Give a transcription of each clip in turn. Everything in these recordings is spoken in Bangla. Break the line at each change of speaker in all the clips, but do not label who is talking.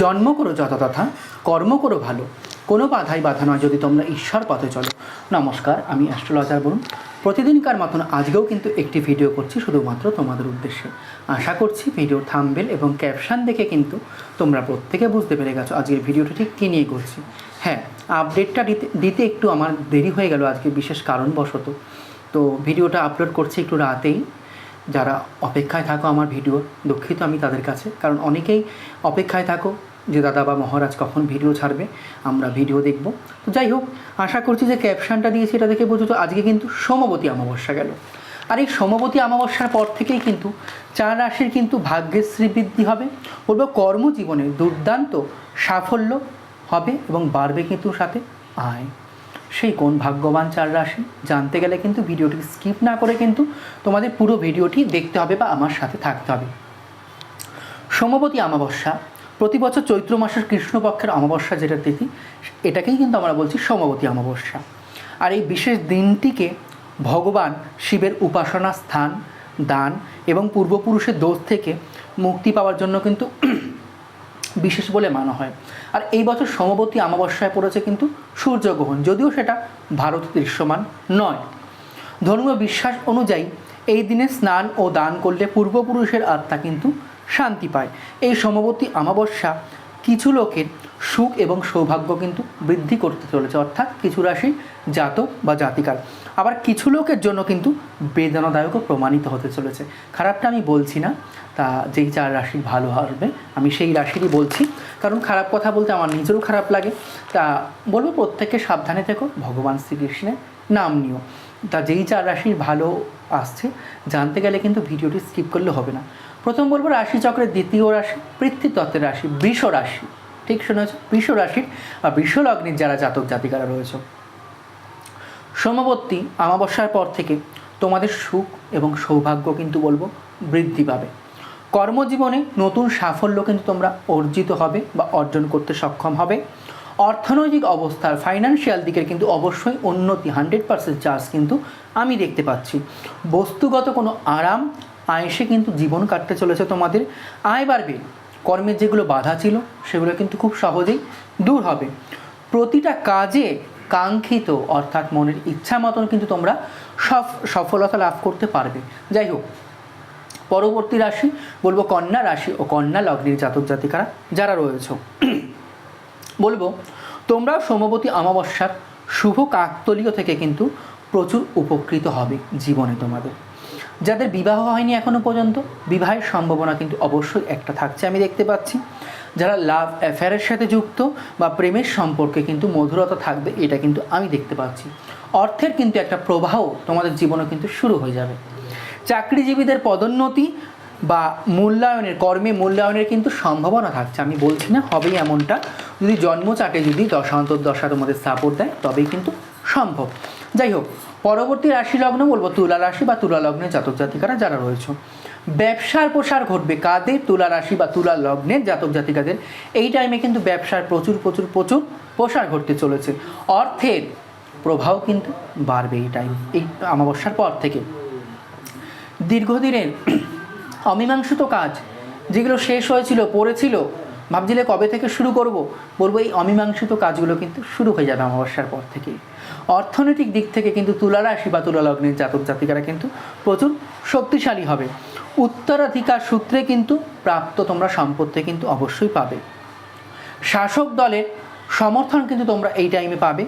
জন্ম করো যত তথা কর্ম করো ভালো। কোনো বাধাই বাধা নয় যদি তোমরা ঈশ্বর পথে চলো। নমস্কার, আমি অ্যাস্ট্রোলজার বলুন প্রতিদিনকার মতন আজকেও কিন্তু একটি ভিডিও করছি শুধুমাত্র তোমাদের উদ্দেশ্যে। আশা করছি ভিডিও থামবেল এবং ক্যাপশন দেখে কিন্তু তোমরা প্রত্যেকে বুঝতে পেরে গেছো আজকের ভিডিওটা ঠিক কী নিয়ে করছি। হ্যাঁ আপডেটটা দিতে দিতে একটু আমার দেরি হয়ে গেল আজকে বিশেষ কারণবশত। তো ভিডিওটা আপলোড করছি একটু রাতেই। যারা অপেক্ষায় থাকো আমার ভিডিও, দুঃখিত আমি তাদের কাছে। কারণ অনেকেই অপেক্ষায় থাকো যে দাদা বা মহারাজ কখন ভিডিও ছাড়বে, আমরা ভিডিও দেখব। তো যাই হোক, আশা করছি যে ক্যাপশনটা দিয়েছি এটা দেখে বুঝো তো আজকে কিন্তু সোমবতী অমাবস্যা গেল। আর এই সোমবতী অমাবস্যার পর থেকেই কিন্তু চার রাশির কিন্তু ভাগ্যের শ্রীবৃদ্ধি হবে। বলব কর্মজীবনে দুর্দান্ত সাফল্য হবে এবং বাড়বে কিন্তু সাথে আয়। সেই কোন ভাগ্যবান চার রাশি? জানতে গেলে কিন্তু ভিডিওটি স্কিপ না করে কিন্তু তোমাদের পুরো ভিডিওটি দেখতে হবে বা আমার সাথে থাকতে হবে। সমবতী অমাবস্যা, প্রতি বছর চৈত্র মাসের কৃষ্ণপক্ষের অমাবস্যা যেটা তিথি, এটাকেই কিন্তু আমরা বলছি সমবতী অমাবস্যা। আর এই বিশেষ দিনটিকে ভগবান শিবের উপাসনা, স্থান, দান এবং পূর্বপুরুষের দোষ থেকে মুক্তি পাওয়ার জন্য কিন্তু বিশেষ বলে মানা হয়। আর এই বছর সমবর্তী অমাবস্যায় পড়েছে কিন্তু সূর্যগ্রহণ, যদিও সেটা ভারতে দৃশ্যমান নয়। ধর্মীয় বিশ্বাস অনুযায়ী এই দিনে স্নান ও দান করলে পূর্বপুরুষের আত্মা কিন্তু শান্তি পায়। এই সমবর্তী অমাবস্যা কিছু লোকের সুখ এবং সৌভাগ্য কিন্তু বৃদ্ধি করতে চলেছে, অর্থাৎ কিছু রাশি জাতক বা জাতিকার। আবার কিছু লোকের জন্য কিন্তু বেদনাদায়কও প্রমাণিত হতে চলেছে। খারাপটা আমি বলছি না, তা যেই চার রাশি ভালো হবে, আমি সেই রাশিরই বলছি। কারণ খারাপ কথা বলতে আমার নিজেরও খারাপ লাগে। তা বলব প্রত্যেককে সাবধানে থেকো, ভগবান শ্রীকৃষ্ণের নাম নিও। তা যেই চার রাশির ভালো আসছে, জানতে গেলে কিন্তু ভিডিওটি স্কিপ করলে হবে না। প্রথম বলব রাশিচক্রের দ্বিতীয় রাশি পৃথ্বীতত্ত্বের রাশি, বৃষ রাশি। ঠিক শুনেছ? বৃষ রাশির বা বৃষ যারা জাতক জাতিকারা রয়েছে। সমবর্তী অমাবস্যার পর থেকে তোমাদের সুখ এবং সৌভাগ্য কিন্তু বলব বৃদ্ধি পাবে। কর্মজীবনে নতুন সাফল্য কিন্তু তোমরা অর্জিত হবে বা অর্জন করতে সক্ষম হবে। অর্থনৈতিক অবস্থার ফাইন্যান্সিয়াল দিকের কিন্তু অবশ্যই উন্নতি হান্ড্রেড পার্সেন্ট চার্জ কিন্তু আমি দেখতে পাচ্ছি। বস্তুগত কোনো আরাম, আয়েসে কিন্তু জীবন কাটতে চলেছে তোমাদের। আয় বাড়বে। কর্মের যেগুলো বাধা ছিল, সেগুলো কিন্তু খুব সহজেই দূর হবে। প্রতিটা কাজে কাঙ্ক্ষিত, অর্থাৎ মনের ইচ্ছা মতন কিন্তু তোমরা সফ, সফলতা লাভ করতে পারবে। যাই হোক, পরবর্তী রাশি, বলব কন্যা রাশি ও কন্যা লগ্নের জাতক জাতিকারা যারা রয়েছে। বলব, তোমরাও সমবতী অমাবস্যার শুভ কাকতলীয় থেকে কিন্তু প্রচুর উপকৃত হবে জীবনে তোমাদের। যাদের বিবাহ হয়নি এখনও পর্যন্ত, বিবাহের সম্ভাবনা কিন্তু অবশ্যই একটা থাকছে, আমি দেখতে পাচ্ছি। যারা লাভ অ্যাফেয়ারের সাথে যুক্ত বা প্রেমের সম্পর্কে কিন্তু মধুরতা থাকবে, এটা কিন্তু আমি দেখতে পাচ্ছি। অর্থের কিন্তু একটা প্রবাহ তোমাদের জীবনে কিন্তু শুরু হয়ে যাবে। চাকরিজীবীদের পদোন্নতি বা মূল্যায়নের, কর্মে মূল্যায়নের কিন্তু সম্ভাবনা থাকছে। আমি বলছি না হবেই এমনটা। যদি জন্মচাটে যদি দশান্তর দশা তোমাদের সাপোর্ট দেয়, তবেই কিন্তু সম্ভব। যাই হোক, পরবর্তী রাশি লগ্ন বলব, তুলা রাশি বা তুলা লগ্নে জাতক জাতিকারা যারা রয়েছে। ব্যবসার প্রসার ঘটবে কাদের? তুলা রাশি বা তুলা লগ্নে জাতক জাতিকাদের। এই টাইমে কিন্তু ব্যবসার প্রচুর প্রচুর প্রচুর প্রসার ঘটতে চলেছে। অর্থের প্রভাব কিন্তু বাড়বে এই টাইম এই অমাবস্যার পর থেকে। দীর্ঘদিনের অমীমাংসিত কাজ, যেগুলো শেষ হয়েছিল, পড়েছিল ভাবছিলে কবে থেকে শুরু করব? বলব এই অমীমাংসিত কাজগুলো কিন্তু শুরু হয়ে যাবে অমাবস্যার পর থেকে অর্থনৈতিক দিক থেকে কিন্তু তুলারাশি বা তুলালগ্নের জাতক জাতিকারা কিন্তু প্রচুর শক্তিশালী হবে। উত্তরাধিকার সূত্রে কিন্তু প্রাপ্ত তোমরা সম্পত্তি কিন্তু অবশ্যই পাবে। শাসক দলের সমর্থন কিন্তু তোমরা এই টাইমে পাবে।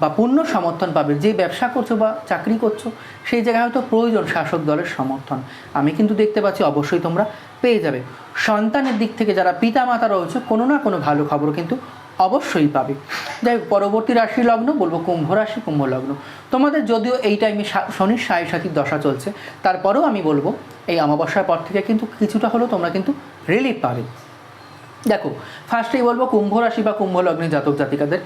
বা পূর্ণ সমর্থন পাবে, যে ব্যবসা করছ বা চাকরি করছ, সেই জায়গায় হয়তো প্রয়োজন শাসক দলের সমর্থন। আমি কিন্তু দেখতে পাচ্ছি অবশ্যই তোমরা পেয়ে যাবে। সন্তানের দিক থেকে যারা পিতা মাতা রয়েছে, কোনো না কোনো ভালো খবর কিন্তু অবশ্যই পাবে। যাই পরবর্তী রাশি লগ্ন, বলব কুম্ভ রাশি, কুম্ভ লগ্ন। তোমাদের যদিও এই টাইমে শনির সাড়ে সাথীর দশা চলছে, তারপরেও আমি বলব, এই অমাবস্যার পর থেকে কিন্তু কিছুটা হলেও তোমরা কিন্তু রিলিফ পাবে। দেখো ফার্স্টেই বলব কুম্ভ রাশি বা কুম্ভ লগ্নের জাতক জাতিকাদের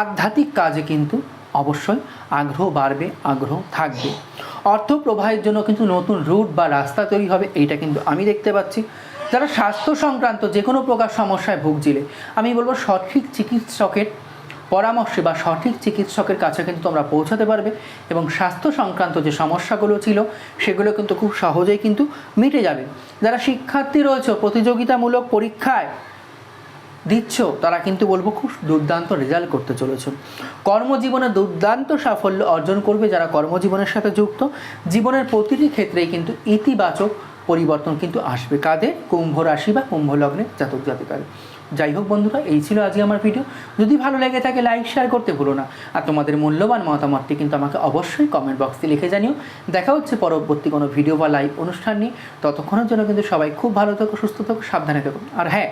আধ্যাত্মিক কাজে কিন্তু অবশ্যই আগ্রহ বাড়বে, আগ্রহ থাকবে। অর্থ প্রবাহের জন্য কিন্তু নতুন রুট বা রাস্তা তৈরি হবে, এইটা কিন্তু আমি দেখতে পাচ্ছি। যারা স্বাস্থ্য সংক্রান্ত যে কোনো প্রকার সমস্যায় ভুগছিলে, আমি বলব সঠিক চিকিৎসকের পরামর্শে বা সঠিক চিকিৎসকের কাছে কিন্তু তোমরা পৌঁছাতে পারবে এবং স্বাস্থ্য সংক্রান্ত যে সমস্যাগুলো ছিল, সেগুলো কিন্তু খুব সহজেই কিন্তু মিটে যাবে। যারা শিক্ষার্থী রয়েছে, প্রতিযোগিতামূলক পরীক্ষায় দিচ্ছ, তারা কিন্তু বলব খুব দুর্দান্ত রেজাল্ট করতে চলেছে। কর্মজীবনে দুর্দান্ত সাফল্য অর্জন করবে যারা কর্মজীবনের সাথে যুক্ত। জীবনের প্রতিটি ক্ষেত্রেই কিন্তু ইতিবাচক পরিবর্তন কিন্তু আসবে। কাদের? কুম্ভ রাশি বা কুম্ভ লগ্নে জাতক জাতিকার যাই হোক বন্ধুরা, এই ছিল আজকে আমার ভিডিও যদি ভালো লেগে থাকে লাইক শেয়ার করতে ভুলো না। আর তোমাদের মূল্যবান মতামতটি কিন্তু আমাকে অবশ্যই কমেন্ট বক্সে লিখে জানিও। দেখা হচ্ছে পরবর্তী কোনো ভিডিও বা লাইভ অনুষ্ঠান নিয়ে। ততক্ষণের জন্য কিন্তু সবাই খুব ভালো থাকো, সুস্থ থাকো, সাবধানে থাকো। আর হ্যাঁ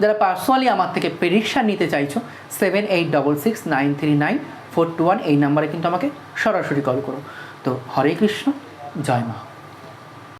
যারা পার্সোনালি আমার থেকে প্রেডিকশান নিতে চাইছো seven eight double six nine three nine four two one এই নাম্বারে কিন্তু আমাকে সরাসরি কল করো। তো হরে কৃষ্ণ, জয় মা।